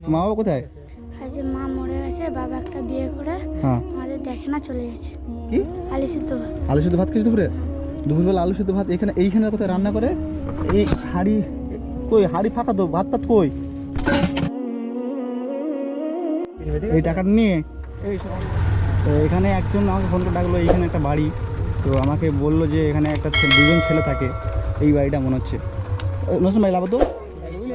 মা বাবা কোথায়? আজ মা মরে গেছে বাবা একটা বিয়ে করে হ্যাঁ। আমাদের দেখে না চলে গেছে। কি? আলি সিদ্ধ আলু সেদ্ধ ভাত খেয়েছো দুপুরে? দুপুরবেলা আলু সেদ্ধ ভাত এখানে এইখানে কোথায় রান্না করে? এই হাড়ি কই হাড়ি ফাঁকা তো ভাত পাত কই? এই টাকাটা নিয়ে। তো এখানে একজন আমাকে ফোন করে ডাকলো এইখানে একটা বাড়ি। তো আমাকে বলল যে এখানে একটা দুজন ছেলে থাকে। এই বাড়িটা মনে হচ্ছে। নসুন ভাই লাভ তো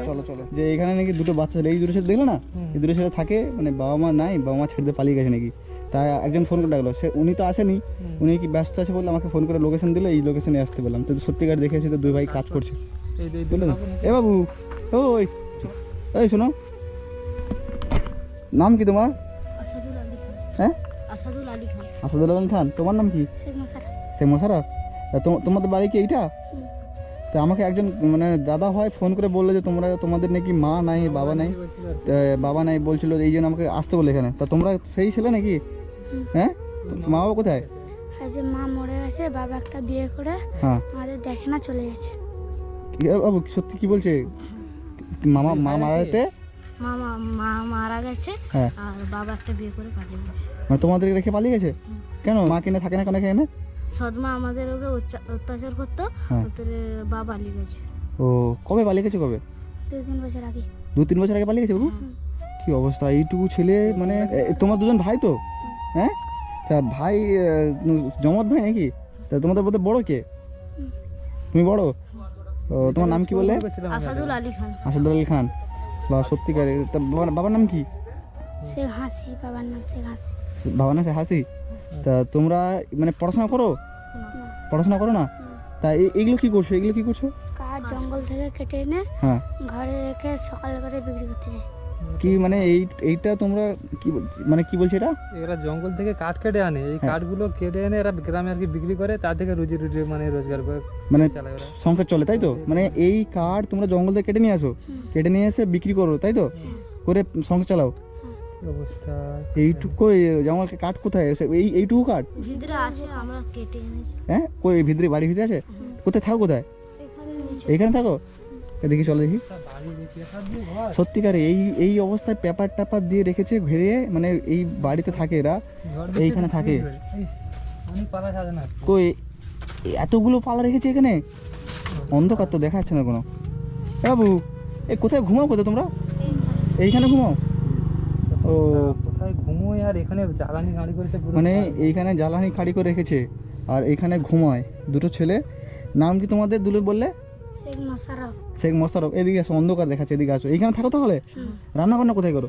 চলো চলো। যে এখানে নাকি দুটো বাচ্চা ছেলে এই দুটো ছেলে দেখল না? এই দুটো ছেলে থাকে মানে বাবা মা নাই বাবা মা ছেড়ে দিয়ে পালিয়ে গেছে নাকি? তাই একজন ফোন করে ডাকলো সে উনি তো আসেনি। উনি কি ব্যস্ত আছে বলে আমাকে ফোন করে লোকেশন দিলো এই লোকেশনে আসতে বললাম। তো সত্যিকার দেখে এসে তো দুই ভাই কাজ করছে। বুঝলে এ বাবু ওই এই শোনো। নাম কি তোমার? আসাদুল আলী খান। হ্যাঁ? আসাদুল আলী খান। আলম খান। তোমার নাম কি? শেখ মশারা সে মশারা তা তো- তোমাদের বাড়ি কি এইটা? তা আমাকে একজন মানে দাদা হয় ফোন করে বলল যে তোমরা তোমাদের নাকি মা নাই বাবা নাই। তা বাবা নাই বলছিল এই জন্য আমাকে আসতে বলে এখানে। তা তোমরা সেই ছেলে নাকি? হ্যাঁ? মা বাবা কোথায়? আজ মা মরে গেছে বাবা একটা বিয়ে করে হ্যাঁ। আমাদের দেখে না চলে গেছে। বাবু সত্যি কি বলছে? মামা মা মারা যেতে মা মা- মা মারা গেছে হ্যাঁ। আর বাবা একটা বিয়ে করে পালিয়ে গেছে। তোমাদেরকে রেখে পালিয়ে গেছে? কেন? মা কিনে থাকে না কেন এখানে? সদমা আমাদের উপরে অত্যাচার করতো হ্যাঁ। ওদের বাবা পালিয়ে গেছে। ও কবে পালিয়ে গেছে কবে? দু তিন বছর আগে। দু তিন বছর আগে পালিয়ে গেছে বাবু? কি অবস্থা এইটুকু ছেলে মানে তোমার দুজন ভাই তো? হ্যাঁ? তা ভাই জমত ভাই নাকি? তা তোমাদের মধ্যে বড় কে? তুমি বড়? ও তোমার নাম কি বললে? আসাদুল আলী খান। আসাদুল আলী খান। বা সত্যিকার। বাবার নাম কি? শেখ হাসি বাবার নাম শেখ হাসি। বাবার নাম হাসি? তা তোমরা মানে পড়াশোনা করো? পড়াশোনা করো না? তা এই- এইগুলো কি করছ? এগুলো কি করছ? কাঠ জঙ্গল থেকে কেটে এনে হ্যাঁ। ঘরে রেখে সকাল করে বিক্রি করতে যায় কি মানে এই এইটা তোমরা কি বল- মানে কি বলছো এটা? এরা জঙ্গল থেকে কাঠ কেটে আনে। এই হ্যাঁ। কাঠগুলো কেটে এনে এরা গ্রামে আর কি বিক্রি করে তার থেকে রুজি রুজি মানে রোজগার করে মানে সংসার চলে তাই তো? মানে এই কাঠ তোমরা জঙ্গল থেকে কেটে নিয়ে আসো। কেটে নিয়ে এসে বিক্রি করো তাই তো? করে সংসার চালাও। অবস্থা? এইটুকু জঙ্গল কাঠ কোথায় এই এইটুকু কাঠ? ভিতরে আছে আমরা কেটে এনেছি। হ্যাঁ? কই ভিতরে বাড়ি ভিতরে আছে? কোথায়? থাকো কোথায়? এখানে এইখানে থাকো? এ দেখি। চলো দেখি সত্যিকারে এই এই অবস্থায় পেপার টাপার দিয়ে রেখেছে ঘিরে মানে এই বাড়িতে থাকে এরা। এইখানে থাকে। পালা কই এতগুলো পালা রেখেছে এখানে? অন্ধকার তো দেখা যাচ্ছে না কোনো। বাবু এ কোথায় ঘুমাও কোথায় তোমরা? এইখানে ঘুমাও। ও। কোথায় ঘুমোয় আর এখানে জ্বালানি গাড়ি করেছে মানে এইখানে জ্বালানি খাড়ি করে রেখেছে আর এইখানে ঘুমায় দুটো ছেলে। নাম কি তোমাদের দুটো বললে? শেখ মশারা শেখ মোস্তারফ এদিকে আসো অন্ধকার দেখাচ্ছে এদিকে আসো। এইখানে থাকো তাহলে? রান্না বান্না কোথায় করো?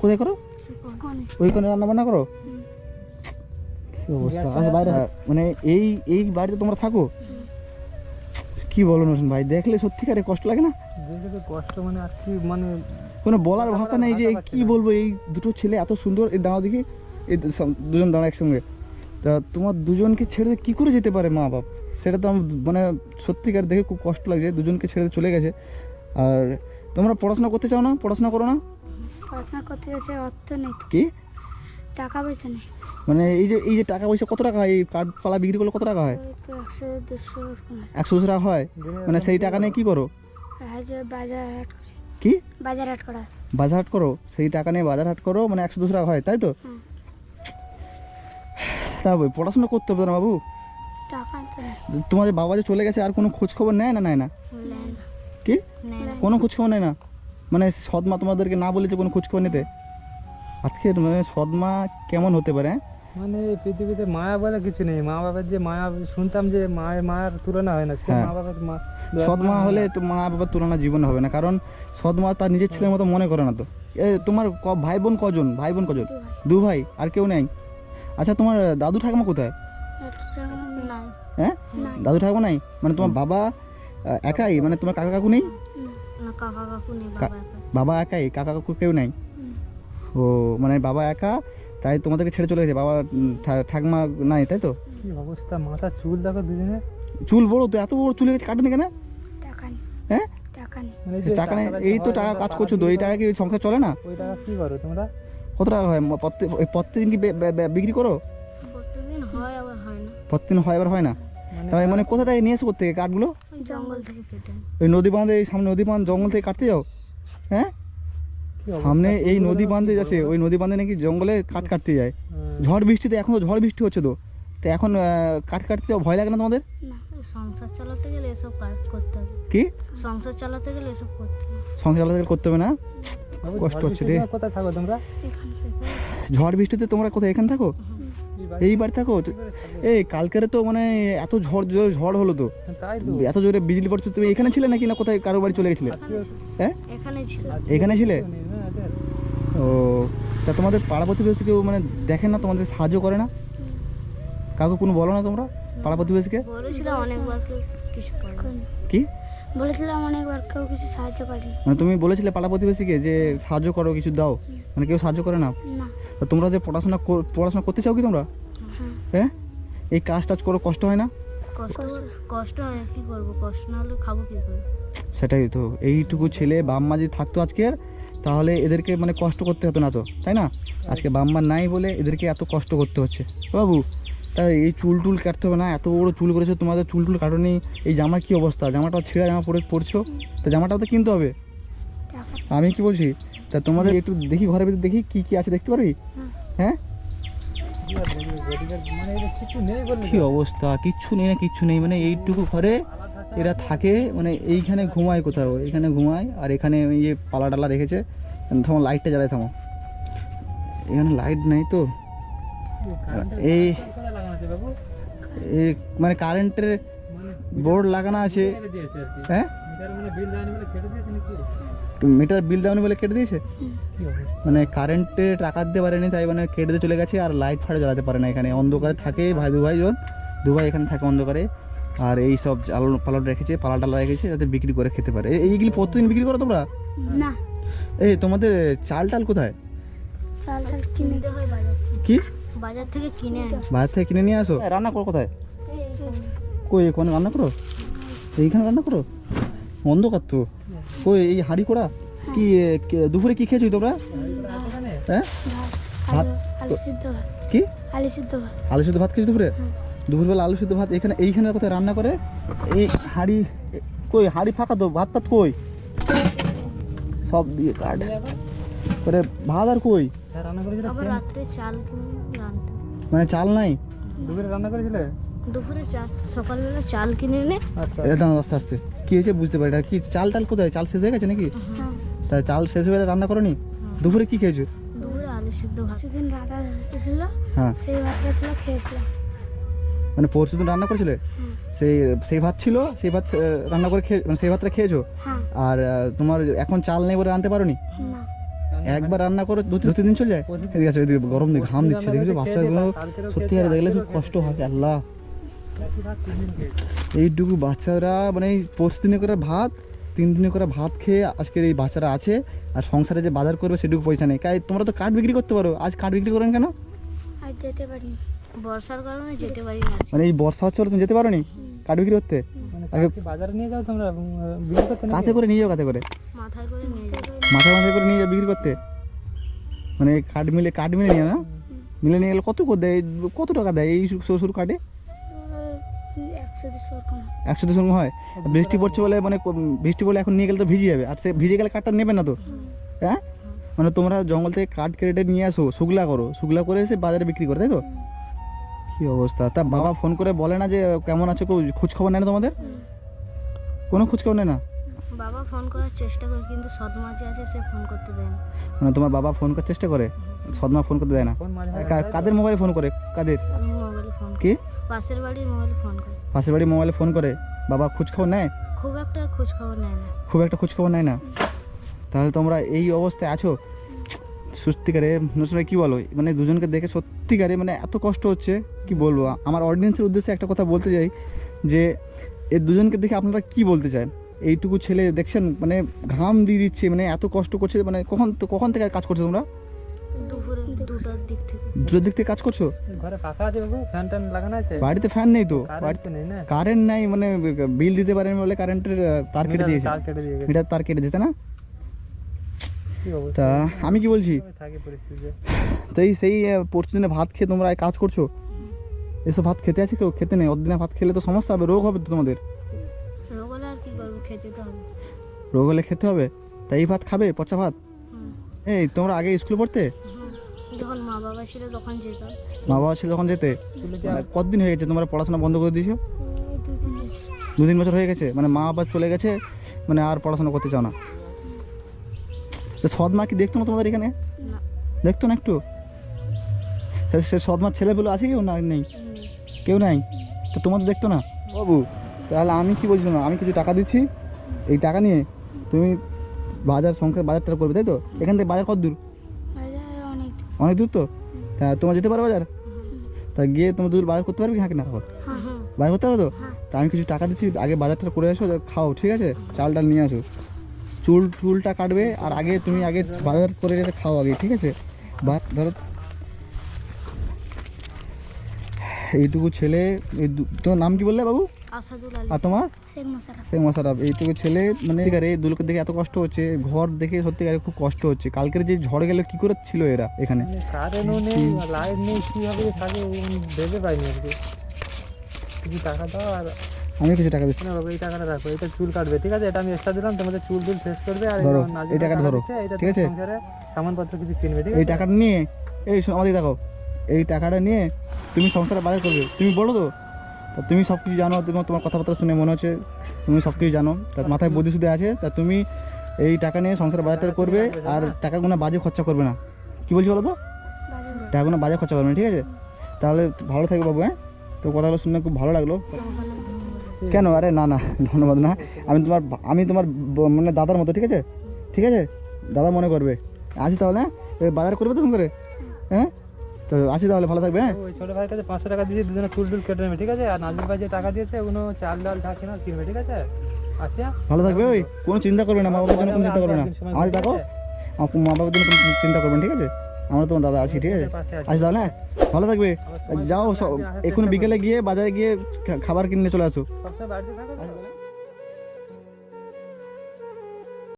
কোথায় করো? কোনে ওইখানে রান্না বান্না করো কি অবস্থা? আচ্ছা বাইরে মানে এই এই বাড়িতে তোমরা থাকো? কি বলো নতুন ভাই দেখলে সত্যিকারে কষ্ট লাগে না? কষ্ট মানে আর কি মানে কোনো বলার ভাষা নেই যে কি বলব এই দুটো ছেলে এত সুন্দর এই দাঁড়াও দেখি এই দুজন দাঁড়া একসঙ্গে। তা তোমার দুজনকে ছেড়ে দিয়ে কি করে যেতে পারে মা বাপ? সেটা তো আমার মানে সত্যিকার দেখে খুব কষ্ট লাগছে দুজনকে ছেড়ে চলে গেছে। আর তোমরা পড়াশোনা করতে চাও না? পড়াশোনা করো না? পড়াশোনা করতে গেছে অর্থ নেই কি? টাকা পয়সা নেই। মানে এই যে এই যে টাকা পয়সা কত টাকা হয়? এই কাঠপালা বিক্রি করলে কত টাকা হয়? একশো দুশো হয়। টাকা হয়? মানে সেই টাকা নিয়ে কি করো? বাজার হাট করে কি? বাজার হাট করা। বাজার হাট করো? সেই টাকা নিয়ে বাজার হাট করো মানে একশো দুশো টাকা হয় তাই তো। তা বই পড়াশোনা করতে হবে না বাবু? তোমার বাবা যে চলে গেছে আর কোনো খোঁজ খবর নেয় না? নেয় না। কি? কোনো খোঁজ খবর নেয় না? মানে সদমা তোমাদেরকে না বলেছে কোনো খোঁজ খবর নিতে? আজকের মানে সদমা কেমন হতে পারে হ্যাঁ? মানে পৃথিবীতে মায়া বলে কিছু নেই। মা বাবার যে মায়া শুনতাম যে মায়ের মায়ের তুলনা হয় না। সে হ্যাঁ। মা বাবার মা সদমা হলে তো মা বাবার তুলনা জীবনে হবে না কারণ সদমা তার নিজের ছেলের মতো মনে করে না তো। এ তোমার ক- ভাই বোন কজন? ভাই বোন কজন? দু ভাই। আর কেউ নেই? আচ্ছা তোমার দাদু ঠাকুমা কোথায়? একটা হ্যাঁ? দাদু ঠাকুমা নাই? মানে তোমার বাবা একাই? মানে তোমার কাকা কাকু নেই? কাকা কাকু নেই কা- বাবা একাই। কাকা কাকু কেউ নাই? ও মানে বাবা একা? তাই তোমাদেরকে ছেড়ে চলে গেছে? বাবা ঠাকুমা নাই তাই তো? কি অবস্থা? মাথা চুল দেখো দুজনে চুল বড় তো এত বড় চুলে গেছে কাটেনি কেন? টাকা নেই। হ্যাঁ? টাকা নেই। মানে এই তো টাকা কাজ করছ তো এই টাকা কি সংসার চলে না? ওই টাকা কি করো তোমরা? কত টাকা হয়? প্রত্যেকদিন কি বিক্রি করো? প্রত্যেকদিন হয় আবার হয় না। প্রত্যেকদিন হয় হয় না? মানে তার মানে কোথা থেকে নিয়ে এসো কোথেকে কাঠগুলো? জঙ্গল থেকে কেটে ওই নদী বাঁধে এই সামনে নদী বাঁধ জঙ্গল থেকে কাটতে যাও? হ্যাঁ? সামনে এই নদী বাঁধে? যাচ্ছে ওই নদী বাঁধে নাকি জঙ্গলে কাঠ কাটতে যায়। ঝড় বৃষ্টিতে এখন তো ঝড় বৃষ্টি হচ্ছে তো। তো এখন কাঠ কাটতে ভয় লাগে না তোমাদের? সংসার চালাতে গেলে এসব করতে হবে। কি? সংসার চালাতে গেলে এসব করতে হবে। সংসার আলাদা করতে হবে না? কষ্ট হচ্ছে রে। কোথায় থাকো তোমরা? ঝড় বৃষ্টিতে তোমরা কোথায়? এখানে থাকো? এই বাড়ি থাকো? তো- এই কালকের তো মানে এত ঝড় জোরে ঝড় হলো তো। তাই এত জোরে বিজলি পড়ছে তুমি এখানে ছিলে নাকি না কোথায় কারও বাড়ি চলে গেছিলে? এখানে হ্যাঁ? এখানে এখানে ছিলে। ও তা তোমাদের পাড়া প্রতিবেশী কেউ মানে দেখে না তোমাদের সাহায্য করে না? কাউকে কোনো বলো না তোমরা পাড়া প্রতিবেশীকে? বলেছিলাম অনেকবার কেউ কিছু কি? বলেছিলাম অনেকবার কেউ কিছু সাহায্য করেনি। মানে তুমি বলেছিলে পাড়া প্রতিবেশীকে যে সাহায্য করো কিছু দাও। মানে কেউ সাহায্য করে না? না। তোমরা যে পড়াশোনা পড়াশোনা করতে চাও কি তোমরা? হ্যাঁ। হ্যাঁ? এই কাজ টাজ করো কষ্ট হয় না? কষ্ট কষ্ট হয় কি করব? কষ্ট না হলে খাব কি করে? সেটাই তো এইটুকু ছেলে বাম্মা যদি থাকতো আজকে তাহলে এদেরকে মানে কষ্ট করতে হতো না তো তাই না? আজকে বাম্মা নাই বলে এদেরকে এত কষ্ট করতে হচ্ছে। বাবু তাই এই চুল টুল কাটতে হবে না, এত বড় চুল করেছ, তোমাদের চুল টুল কাটনি, এই জামার কি অবস্থা? জামাটা ছেঁড়া জামা পরে পরছো? তা জামাটাও তো কিনতে হবে। আমি কি বলছি? তা তোমাদের একটু দেখি, ঘরের ভিতরে দেখি কি কি আছে, দেখতে পারবি? হ্যাঁ? কি অবস্থা? কিচ্ছু নেই না, কিচ্ছু নেই। মানে এইটুকু ঘরে এরা থাকে মানে এইখানে ঘুমায় কোথাও। এইখানে ঘুমায়, আর এখানে ইয়ে পালা টালা রেখেছে। থামো লাইটটা জ্বালায় থামো। এখানে লাইট নেই তো। এই মানে কারেন্টের বোর্ড লাগানো আছে। হ্যাঁ? মিটার বিল দেওয়ানি বলে কেটে দিয়েছে? মানে কারেন্টে টাকা দিতে পারেনি তাই মানে কেটে দিয়ে চলে গেছে আর লাইট ফাটে জ্বালাতে পারে না এখানে। অন্ধকারে থাকে ভাই দু ভাইজন। দু ভাই এখানে থাকে অন্ধকারে। আর এই সব আলো পালট রেখেছে পালা টালা রেখেছে যাতে বিক্রি করে খেতে পারে। এই- এইগুলি প্রতিদিন বিক্রি করো তোমরা? না। এই তোমাদের চাল টাল কোথায়? চাল টাল কিনতে হয় কি? বাজার থেকে কিনে আনি। বাজার থেকে কিনে নিয়ে আসো? রান্না করো কোথায়? কই এখানে রান্না করো? এইখানে রান্না করো? অন্ধকার তো। কই এই হাঁড়ি করা কি দুপুরে কি খেয়েছো তোমরা? হ্যাঁ? ভাত আলু সিদ্ধ ভাত। কি? আলু সিদ্ধ ভাত। আলু সিদ্ধ ভাত খেয়েছো দুপুরে? দুপুরবেলা আলু সিদ্ধ ভাত এখানে এইখানে কোথায় রান্না করে? এই হাঁড়ি কই হাঁড়ি ফাঁকা তো ভাত ফাত কই? সব দিয়ে কাট। করে ভাত আর কই? হ্যাঁ, রান্না করেছিল আবার রাত্রে চাল কিনে মানে চাল নাই? দুপুরে রান্না করেছিলে? দুপুরে চাল সকালবেলা চাল কিনে এনে আচ্ছা একদম আস্তে আস্তে। কি হয়েছে বুঝতে পারি না। কি চাল টাল কোথায়? চাল শেষ হয়ে গেছে নাকি? তা চাল শেষ হয়ে রান্না করনি? দুপুরে কি খেয়েছো? দুপুরে আলু সিদ্ধ ভাত। সেদিন রান্না ছিল হ্যাঁ। সেই ভাতটা ছিল খেয়েছিলাম। মানে পরশু দিন রান্না করেছিলে? সেই সেই ভাত ছিল সেই ভাত রান্না করে খেয়ে মানে সেই ভাতটা খেয়েছো? হ্যাঁ। আর তোমার এখন চাল নেই বলে আনতে পারোনি? না। একবার রান্না করে দু দু তিন দিন চলে যায়। এদিকে আছে এদিকে গরম দিকে ঘাম দিচ্ছে দেখেছ? বাচ্চাগুলো সত্যি আর দেখলে খুব কষ্ট হয় আল্লাহ। এইটুকু বাচ্চারা মানে এই পরশু দিনে করে ভাত তিন দিনে করে ভাত খেয়ে আজকের এই বাচ্চারা আছে আর সংসারে যে বাজার করবে সেটুকু পয়সা নেই। তাই তোমরা তো কাঠ বিক্রি করতে পারো আজ কাঠ বিক্রি করেন কেন? যেতে পারি বর্ষার কারণে যেতে পারি মানে এই বর্ষা হচ্ছে তুমি যেতে পারো নি কাঠ বিক্রি করতে? আগে- বাজারে নিয়ে যাও তোমরা বিক্রি করতে নাকি? কাতে করে নিয়ে যাও কাতে করে। মাথায় করে নিয়ে মাথায় মাথায় করে নিয়ে যাও বিক্রি করতে। মানে কাঠ মিলে কাঠ মিলে নিয়ে না মিলে নিয়ে গেলে কত করে দেয়? কত টাকা দেয় এই সরু সরু কাঠে একশো দুশো একশো দুশো হয় বৃষ্টি পড়ছে বলে মানে বৃষ্টি বলে এখন নিয়ে গেলে তো ভিজে যাবে। আর সে ভিজে গেলে কাঠটা নেবে না তো। হ্যাঁ? মানে তোমরা জঙ্গল থেকে কাঠ কেটে নিয়ে আসো শুকলা করো। শুকলা করে এসে বাজারে বিক্রি করো তাই তো? কি অবস্থা? তা বাবা ফোন করে বলে না যে কেমন আছো? কেউ খোঁজ খবর নেয় না তোমাদের? কোনো খোঁজ খবর নেয় না? বাবা ফোন করার চেষ্টা করে কিন্তু সদমা যে আছে সে ফোন করতে দেয় না। মানে তোমার বাবা ফোন করার চেষ্টা করে? সদমা ফোন করতে দেয় না? কাদের মোবাইলে ফোন করে? কাদের? মোবাইলে ফোন কি? পাশের বাড়ির মোবাইলে ফোন করে। পাশের বাড়ি মোবাইলে ফোন করে? বাবা খোঁজ খবর নেয়? খুব একটা খোঁজ খবর নেয় না। খুব একটা খোঁজ খবর নেয় না? তাহলে তোমরা এই অবস্থায় আছো? সত্যিকারে নসরাই কি বলো? মানে দুজনকে দেখে সত্যিকারে মানে এত কষ্ট হচ্ছে কি বলব? আমার অডিয়েন্সের উদ্দেশ্যে একটা কথা বলতে চাই যে এই দুজনকে দেখে আপনারা কি বলতে চান? এইটুকু ছেলে দেখছেন? মানে ঘাম দিয়ে দিচ্ছে মানে এত কষ্ট করছে মানে কখন তো কখন থেকে কাজ করছ তোমরা? দুটার দিক থেকে। দুটোর দিক থেকে কাজ করছ? ঘরে পাখা আছে বাবু ফ্যান ট্যান লাগানো আছে? বাড়িতে ফ্যান নেই তো? বাড়িতে নেই না। কারেন্ট নাই মানে বিল দিতে পারেন বলে কারেন্টের তার কেটে দিয়েছে। তার কেটে দিয়ে গেছে। মিটার তার কেটে দিতে না? তা আমি কি বলছি? কীভাবে থাকে পরিস্থিতি? তো এই সেই আহ, পরশু দিনে ভাত খেয়ে তোমরা কাজ করছ? এসব ভাত খেতে আছে কেউ? খেতে নেই? অদিনে ভাত খেলে তো সমস্যা হবে রোগ হবে তো তোমাদের? রোগ হলে আর কি খেতে হবে। রোগ হলে খেতে হবে? তাই এই ভাত খাবে? পচা ভাত? এই তোমরা আগে স্কুলে পড়তে? যখন মা বাবা ছিল তখন যেতাম। মা বাবা ছিল তখন যেতে? মানে কতদিন হয়ে গেছে তোমরা পড়াশোনা বন্ধ করে দিয়েছ? দু তিন বছর হয়ে গেছে? মানে মা বাবা চলে গেছে? মানে আর পড়াশোনা করতে চাও না? তো সৎ মা কি দেখতো না তোমাদের এখানে? দেখতো না একটু? সে- সে সৎ ছেলেগুলো আছে কেউ না নেই। কেউ নাই? তো তোমাদের দেখতো না? বাবু তাহলে আমি কি বলছি না আমি কিছু টাকা দিচ্ছি। এই টাকা নিয়ে তুমি বাজার সংসার বাজারটা করবে তাই তো? এখান থেকে বাজার কত দূর। অনেক দূর তো? তা তোমার যেতে পারো বাজার? তা গিয়ে তোমার দূর বাজার করতে পারবে হ্যাঁ না? হ্যাঁ হ্যাঁ। বাজার করতে পারবে তো? হ্যাঁ। তা আমি কিছু টাকা দিচ্ছি আগে বাজারটা করে আসো খাও ঠিক আছে? চাল ডাল নিয়ে আসো। চুল চুলটা কাটবে আর আগে তুমি আগে বাজার করে যেতে খাও আগে ঠিক আছে? বা ধরো এইটুকু ছেলে এই তোমার নাম কি বললে বাবু? আসাদুল আর তোমার? শেখ মোশারফ এইটুকু ছেলে মানে এই দুলোকে দেখে এত কষ্ট হচ্ছে ঘর দেখে সত্যি খুব কষ্ট হচ্ছে। কালকের যে ঝড় গেল কি করে ছিল এরা এখানে? মানে নেই লাইট নেই কীভাবে থাকে ভেবে পাইনি আর কি কিছু টাকা দাও আর আমি কিছু টাকা দিচ্ছি। না বাবা এই টাকাটা রাখো এটা চুল কাটবে ঠিক আছে? এটা আমি এক্সট্রা দিলাম তোমাদের চুল টুল শেষ করবে আর ধরো, এই টাকাটা ধরো, ঠিক আছে? সামানপত্র কিছু কিনবে ঠিক এই টাকাটা নিয়ে এই শোনো আমাদের দেখো এই টাকাটা নিয়ে তুমি সংসারে বাজার করবে। তুমি বলো তো তুমি সব কিছু জানো তোমার তোমার কথাবার্তা শুনে মনে হচ্ছে তুমি সব কিছু জানো তার মাথায় বুদ্ধি শুদ্ধি আছে তা তুমি এই টাকা নিয়ে সংসারে বাজারটা করবে আর টাকাগুলো বাজে খরচা করবে না। কি বলছি বলো তো? টাকাগুলো বাজে খরচা করবে না ঠিক আছে? তাহলে ভালো থাকবে বাবু হ্যাঁ? তো কথাগুলো শুনে খুব ভালো লাগল। কেন? আরে না না ধন্যবাদ না। আমি তোমার আমি তোমার মানে দাদার মতো ঠিক আছে? ঠিক আছে? দাদা মনে করবে। আসি তাহলে হ্যাঁ? বাজার করবে তো ফোন করে? হ্যাঁ? তো আসি তাহলে ভালো থাকবে হ্যাঁ? ওই ছোটো ভাইয়ের কাছে পাঁচশো টাকা দিয়ে দুজনে চুল টুল কেটে নেবে ঠিক আছে? আর নাজির ভাই যে টাকা দিয়েছে ওগুলো চাল ডাল থাকে না কিনবে ঠিক আছে? আসিয়া ভালো থাকবে ওই? কোনো চিন্তা করবে না মা বাবার জন্য কোনো চিন্তা করবে না। আমাদের দেখো মা বাবার জন্য কোনো চিন্তা করবেন ঠিক আছে? আমরা তোমার দাদা আছি ঠিক আছে। আসি তাহলে হ্যাঁ ভালো থাকবে। যাও আসার এখন বিকেলে গিয়ে বাজারে গিয়ে খাবার কিনে চলে আসো। সবসময়